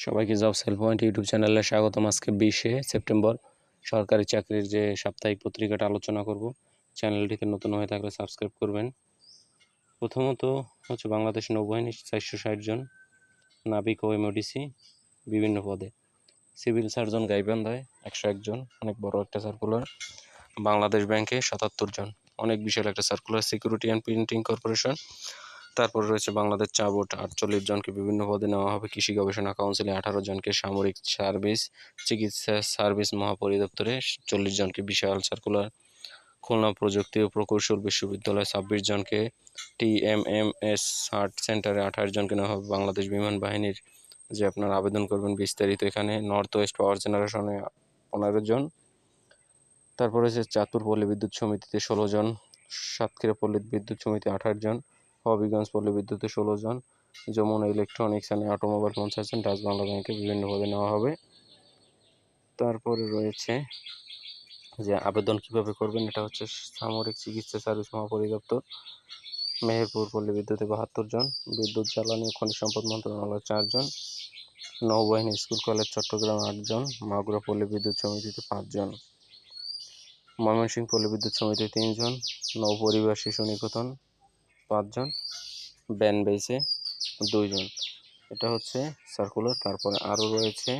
সবাইকে job sell point YouTube চ্যানেলে স্বাগতম আজকে বিশে সেপ্টেম্বর সরকারি চাকরির যে সাপ্তাহিক পত্রিকাটা আলোচনা করব চ্যানেলটিতে নতুন হয়ে থাকলে সাবস্ক্রাইব করবেন। প্রথমত হচ্ছে বাংলাদেশ নৌবাহিনী চারশো ষাট জন নাবিক ও এমওডিসি বিভিন্ন পদে। সিভিল সার্জন গাইবান্ধায় একশো একজন অনেক বড় একটা সার্কুলার বাংলাদেশ ব্যাংকে সাতাত্তর জন, অনেক বিশাল একটা circular security and printing corporation তারপর রয়েছে বাংলাদেশ চা বোর্ড আটচল্লিশ জনকে বিভিন্ন পদে নেওয়া হবে। কৃষি গবেষণা কাউন্সিলে আঠারো জনকে সামরিক সার্ভিস, চিকিৎসা সার্ভিস মহাপরিদপ্তরে চল্লিশ জনকে বিশাল সার্কুলার, খুলনা প্রযুক্তি ও প্রকৌশল বিশ্ববিদ্যালয়ে ছাব্বিশ জনকে, টিএমএমএস আর্ট সেন্টারে আঠাশ জনকে নেওয়া হবে। বাংলাদেশ বিমান বাহিনীর যে আপনার আবেদন করবেন বিস্তারিত এখানে, নর্থ ওয়েস্ট পাওয়ার জেনারেশনে পনেরো জন, তারপর রয়েছে চাতুর পল্লী বিদ্যুৎ সমিতিতে ষোলো জন, সাতক্ষীরা পল্লী বিদ্যুৎ সমিতি আঠাশ জন হবিগঞ্জ পল্লী বিদ্যুতে ষোলো জন, যমুনা ইলেকট্রনিক্স অ্যান্ড অটোমোবাইল পঞ্চাশ জন ডাচ বাংলা ব্যাংকে বিভিন্নভাবে নেওয়া হবে। তারপরে রয়েছে যে আবেদন কীভাবে করবেন, এটা হচ্ছে সামরিক চিকিৎসা সার্ভিস মহাপরিদপ্তর, মেহেরপুর, পল্লী বিদ্যুতে বাহাত্তর জন, বিদ্যুৎ, জ্বালানি ও খনিজ সম্পদ মন্ত্রণালয় চারজন নৌবাহিনী, স্কুল, কলেজ, চট্টগ্রাম আটজন মাগুরা পল্লী বিদ্যুৎ সমিতিতে পাঁচজন ময়মনসিংহ পল্লী বিদ্যুৎ সমিতি তিনজন নৌপরিবার শিশু নিকেতন পাঁচজন, ব্যান বেসে দুইজন। এটা হচ্ছে সার্কুলার তারপরে আরও রয়েছে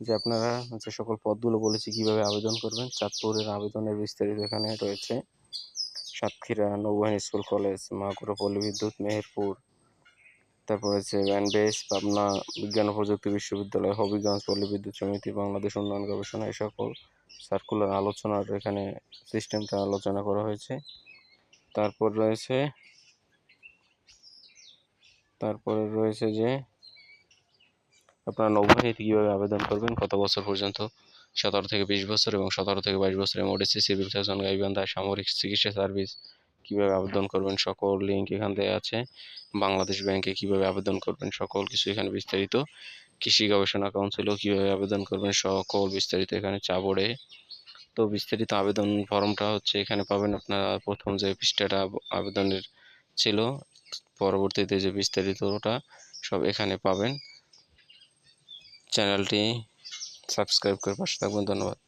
যে আপনারা যে সকল পদগুলো বলেছি, কীভাবে আবেদন করবেন, চাঁদপুরের আবেদনের বিস্তারিত এখানে রয়েছে। সাতক্ষীরা নৌবাহিনী স্কুল কলেজ, মাগুরা পল্লী বিদ্যুৎ মেহেরপুর। তারপর হচ্ছে ব্যানবেস পাবনা বিজ্ঞান ও প্রযুক্তি বিশ্ববিদ্যালয়, হবিগঞ্জ পল্লী বিদ্যুৎ সমিতি, বাংলাদেশ উন্নয়ন গবেষণা এই সকল সার্কুলার আলোচনার এখানে সিস্টেমটা আলোচনা করা হয়েছে। তারপর রয়েছে, তারপরে রয়েছে যে আপনার নৌবাহিনীতে কীভাবে আবেদন করবেন, কত বছর পর্যন্ত? সতেরো থেকে বিশ বছর এবং সতেরো থেকে বাইশ বছর এমওডিসি সিভিল সার্জন গাইবান্ধা সামরিক চিকিৎসা সার্ভিস কীভাবে আবেদন করবেন, সকল লিঙ্ক এখান থেকে আছে। বাংলাদেশ ব্যাংকে কীভাবে আবেদন করবেন, সকল কিছু এখানে বিস্তারিত। কৃষি গবেষণা কাউন্সিলেও কীভাবে আবেদন করবেন, সকল বিস্তারিত এখানে চা বোর্ডে তো বিস্তারিত আবেদন ফর্মটা হচ্ছে এখানে পাবেন আপনারা প্রথম যে পৃষ্ঠাটা আবেদনের ছিল, পরবর্তীতে যে বিস্তারিতটা সব এখানে পাবেন। চ্যানেলটি সাবস্ক্রাইব করে পাশে থাকবেন, ধন্যবাদ।